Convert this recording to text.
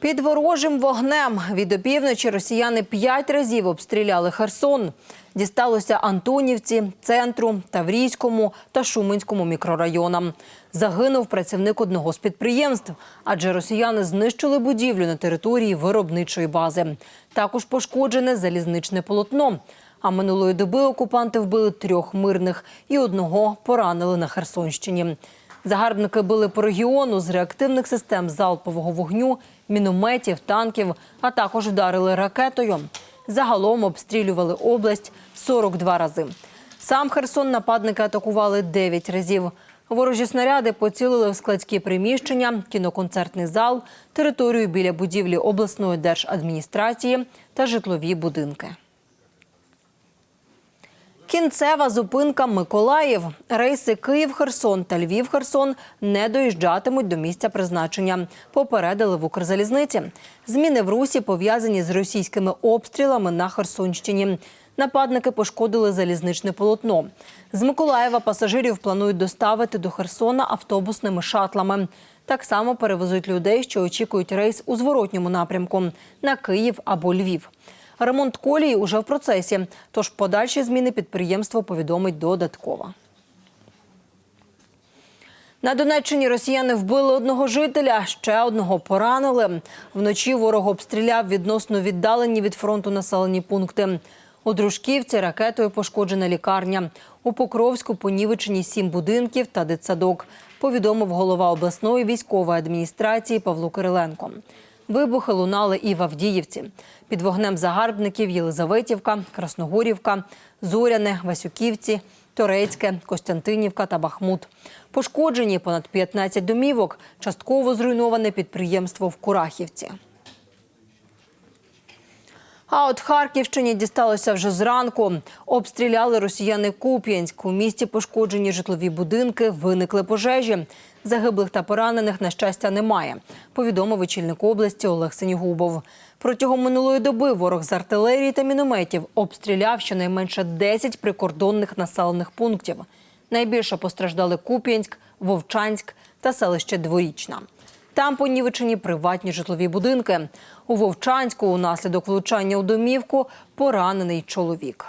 Під ворожим вогнем від опівночі росіяни п'ять разів обстріляли Херсон. Дісталося Антонівці, центру, Таврійському та Шуменському мікрорайонам. Загинув працівник одного з підприємств, адже росіяни знищили будівлю на території виробничої бази. Також пошкоджене залізничне полотно. А минулої доби окупанти вбили трьох мирних і одного поранили на Херсонщині. Загарбники били по регіону з реактивних систем залпового вогню, мінометів, танків, а також вдарили ракетою. Загалом обстрілювали область 42 рази. Сам Херсон нападники атакували 9 разів. Ворожі снаряди поцілили в складські приміщення, кіноконцертний зал, територію біля будівлі обласної держадміністрації та житлові будинки. Кінцева зупинка Миколаїв. Рейси Київ-Херсон та Львів-Херсон не доїжджатимуть до місця призначення. Попередили в Укрзалізниці. Зміни в русі пов'язані з російськими обстрілами на Херсонщині. Нападники пошкодили залізничне полотно. З Миколаєва пасажирів планують доставити до Херсона автобусними шатлами. Так само перевезуть людей, що очікують рейс у зворотньому напрямку на Київ або Львів. Ремонт колії уже в процесі, тож подальші зміни підприємство повідомить додатково. На Донеччині росіяни вбили одного жителя, ще одного поранили. Вночі ворог обстріляв відносно віддалені від фронту населені пункти. У Дружківці ракетою пошкоджена лікарня. У Покровську понівечені сім будинків та дитсадок, повідомив голова обласної військової адміністрації Павло Кириленко. Вибухи лунали і в Авдіївці. Під вогнем загарбників Єлизаветівка, Красногорівка, Зоряне, Васюківці, Торецьке, Костянтинівка та Бахмут. Пошкоджені понад 15 домівок, частково зруйноване підприємство в Курахівці. А от Харківщині дісталося вже зранку. Обстріляли росіяни Куп'янськ. У місті пошкоджені житлові будинки, виникли пожежі. Загиблих та поранених, на щастя, немає, повідомив очільник області Олег Синігубов. Протягом минулої доби ворог з артилерії та мінометів обстріляв щонайменше 10 прикордонних населених пунктів. Найбільше постраждали Куп'янськ, Вовчанськ та селище Дворічна. Там понівечені приватні житлові будинки. У Вовчанську унаслідок влучання у домівку поранений чоловік.